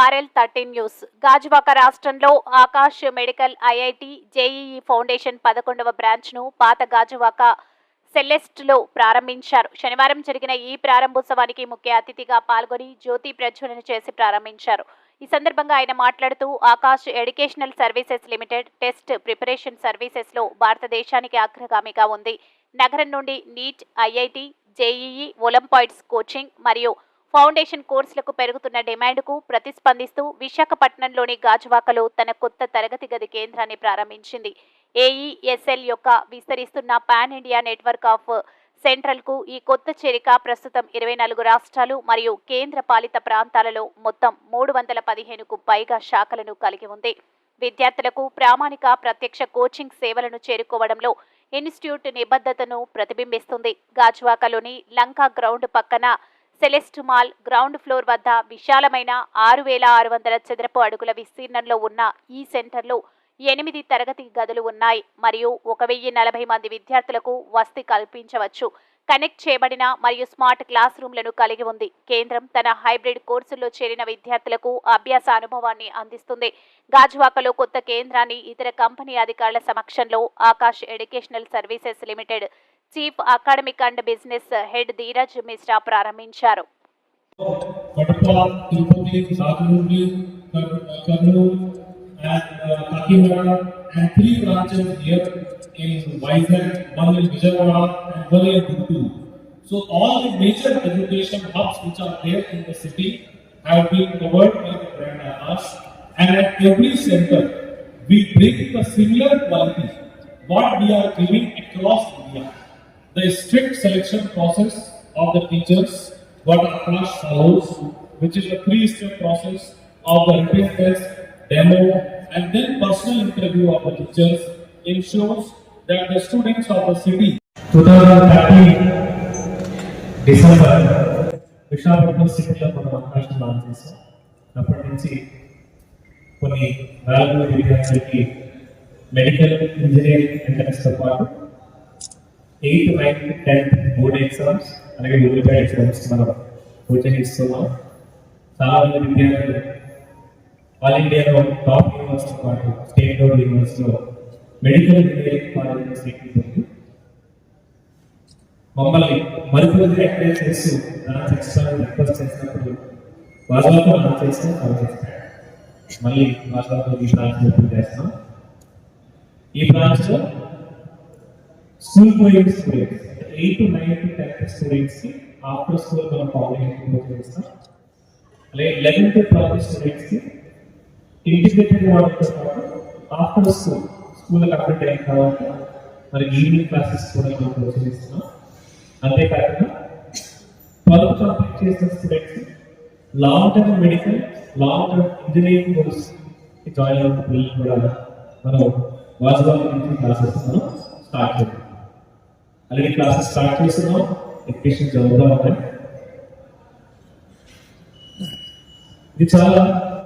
RL thirteen news. Gajuwaka రాష్ట్రంలో Aakash medical IIT JEE foundation పదకొండవ బ్రాంచ్ను పాత గాజువాక సెలెస్ట్లో ప్రారంభించారు. శనివారం జరిగిన ఈ ప్రారంభోత్సవానికి ముఖ్య అతిథిగా పాల్గొని జ్యోతి ప్రజ్వలన చేసి ప్రారంభించారు. ఈ సందర్భంగా ఆయన మాట్లాడుతూ Aakash educational services limited test preparation సర్వీసెస్లో భారతదేశానికి అగ్రగామిగా ఉంది. నగరం నుండి NEET IIT JEE olympiads coaching మరియు ఫౌండేషన్ కోర్సులకు పెరుగుతున్న డిమాండ్కు ప్రతిస్పందిస్తూ విశాఖపట్నంలోని గాజువాకలో తన కొత్త తరగతి గది కేంద్రాన్ని ప్రారంభించింది. ఏఈఎస్ఎల్ యొక్క విస్తరిస్తున్న పాన్ ఇండియా నెట్వర్క్ ఆఫ్ సెంట్రల్కు ఈ కొత్త చేరిక ప్రస్తుతం ఇరవై నాలుగు రాష్ట్రాలు మరియు కేంద్ర పాలిత ప్రాంతాలలో మొత్తం మూడు వందల పదిహేనుకు పైగా శాఖలను కలిగి ఉంది. విద్యార్థులకు ప్రామాణిక ప్రత్యక్ష కోచింగ్ సేవలను చేరుకోవడంలో ఇన్స్టిట్యూట్ నిబద్ధతను ప్రతిబింబిస్తుంది. గాజువాకలోని లంకా గ్రౌండ్ పక్కన సెలెస్ట్ మాల్ గ్రౌండ్ ఫ్లోర్ వద్ద విశాలమైన ఆరు వేల ఆరు వందల చదరపు అడుగుల విస్తీర్ణంలో ఉన్న ఈ సెంటర్లో ఎనిమిది తరగతి గదులు ఉన్నాయి. మరియు ఒక వెయ్యి నలభై మంది విద్యార్థులకు వసతి కల్పించవచ్చు. కనెక్ట్ చేయబడిన మరియు స్మార్ట్ క్లాస్ రూమ్లను కలిగి ఉంది. కేంద్రం తన హైబ్రిడ్ కోర్సుల్లో చేరిన విద్యార్థులకు అభ్యాస అనుభవాన్ని అందిస్తుంది. గాజువాకలో కొత్త కేంద్రాన్ని ఇతర కంపెనీ అధికారుల సమక్షంలో Aakash educational services limited Chief academic and business head Dheeraj Mishra ప్రారంభించారు Katappa, Tirupati, Sadhurungi, Kurnool, and uh, Kakinada, and three branches here in Vizag, one in Vijayawada, and one in Guntur. So all the major education hubs which are there in the city have been covered by the brand Akash. And at every center, we bring the similar quality what we are giving across India. The strict selection process of the teachers, what Akash follows, which is a three-step process of the written test, demo, and then personal interview of the teachers ensures that the students of the city 2013 December Visakhapatnam సిటీలో మనం అవకాశం launch చేసాం అప్పటి నుంచి కొన్ని వేల మంది విద్యార్థులకి మెడికల్ ఇంజనీరింగ్ ఎంట్రన్స్తో పాటు eighth ninth tenth board exams అలాగే యూనిఫైడ్ ఎగ్జామ్స్ మనం కోచింగ్ చాలా మంది విద్యార్థులు ఆల్ ఇండియాలో టాప్ యూనివర్సిటీ పాటు స్టేట్ బోర్డ్ యూనివర్సిటీలో మెడికల్ ఇంజనీరింగ్ కాలేజ్ సీట్లు పొంది మమ్మల్ని మరికొద్ది ఎంకరేజ్ చేస్తూ డాన్స్ ఎక్స్ట్రా రిక్వెస్ట్ చేసినప్పుడు వాళ్ళతో డాన్స్ చేస్తే కాల్ చేస్తాడు మళ్ళీ వాళ్ళతో ఈ ప్రాంతం చేస్తున్నాం. ఈ ప్రాంతంలో super school students eight to nine to tenth స్టూడెంట్స్కి ఆఫ్టర్ స్కూల్ మనం కాలేజ్ చేస్తాం అలాగే లెవెన్త్ ట్వెల్త్ స్టూడెంట్స్కి ఇంటిగ్రేటెడ్ వాళ్ళతో పాటు ఆఫ్టర్ స్కూల్ స్కూల్ కంప్లీట్ అయిన తర్వాత మరి ఈవినింగ్ క్లాసెస్ కూడా మనం ప్రోత్సహిస్తున్నాం. అంతేకాకుండా ట్వెల్త్ కంప్లీట్ చేసిన students long term medical long term engineering course join అవుతున్న పిల్లలు కూడా మనం వాజువాల నుంచి క్లాసెస్ మనం స్టార్ట్ చేద్దాం. అలాగే క్లాసెస్ స్టార్ట్ చేస్తున్నాం. ఎడ్యుకేషన్ జరుగుతూ ఉంటాయి ఇది చాలా